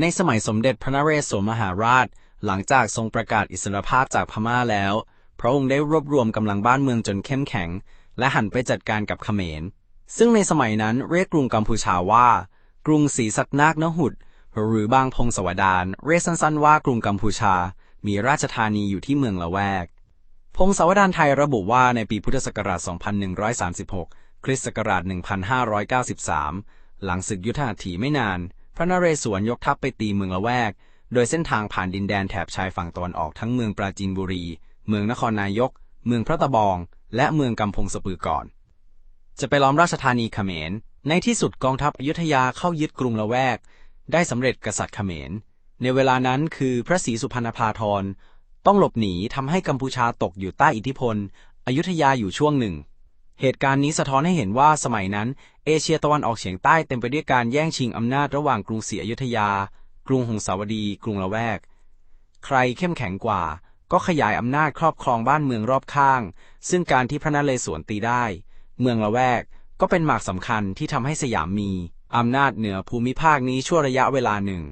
ในสมัยสมเด็จพระนเรศวรมหาราช หลังจากทรงประกาศอิสรภาพจากพม่าแล้ว พระองค์ได้รวบรวมกำลังบ้านเมืองจนเข้มแข็ง และหันไปจัดการกับเขมร ซึ่งในสมัยนั้นเรียกกรุงกัมพูชาว่า กรุงศรีสักนาคนหุดหรือบางพงศาวดารเรียกสั้นๆว่ากรุงกัมพูชา มีราชธานีอยู่ที่เมืองละแวก พงศาวดารไทยระบุว่าในปีพุทธศักราช 2136 คริสต์ศักราช 1593 หลังศึกยุทธหัตถีไม่นาน พระนเรศวรยกทัพไปตีเมืองละแวก โดยเส้นทางผ่านดินแดนแถบชายฝั่งตะวันออกทั้งเมืองปราจีนบุรี เมืองนครนายก เมืองพระตะบอง และเมืองกำพงสปือก่อน จะไปล้อมราชธานีเขมร ในที่สุดกองทัพอยุธยาเข้ายึดกรุงละแวก ได้สำเร็จกษัตริย์เขมร ในเวลานั้นคือพระศรีสุพรรณภาธรต้องหลบหนีทำให้กัมพูชาตกอยู่ใต้อิทธิพล อยุธยาอยู่ช่วงหนึ่ง เหตุการณ์นี้สะท้อนให้เห็นว่าสมัยนั้น เอเชียตะวันออกเฉียงใต้เต็มไปด้วยการแย่งชิงอำนาจระหว่างกรุงศรีอยุธยา กรุงหงสาวดี กรุงละแวก ใครเข้มแข็งกว่า ก็ขยายอำนาจครอบครองบ้านเมืองรอบข้าง ซึ่งการที่พระนเรศวรตีได้ เมืองละแวกก็เป็นหมากสำคัญที่ทำให้สยามมีอำนาจเหนือภูมิภาคนี้ชั่วระยะเวลาหนึ่ง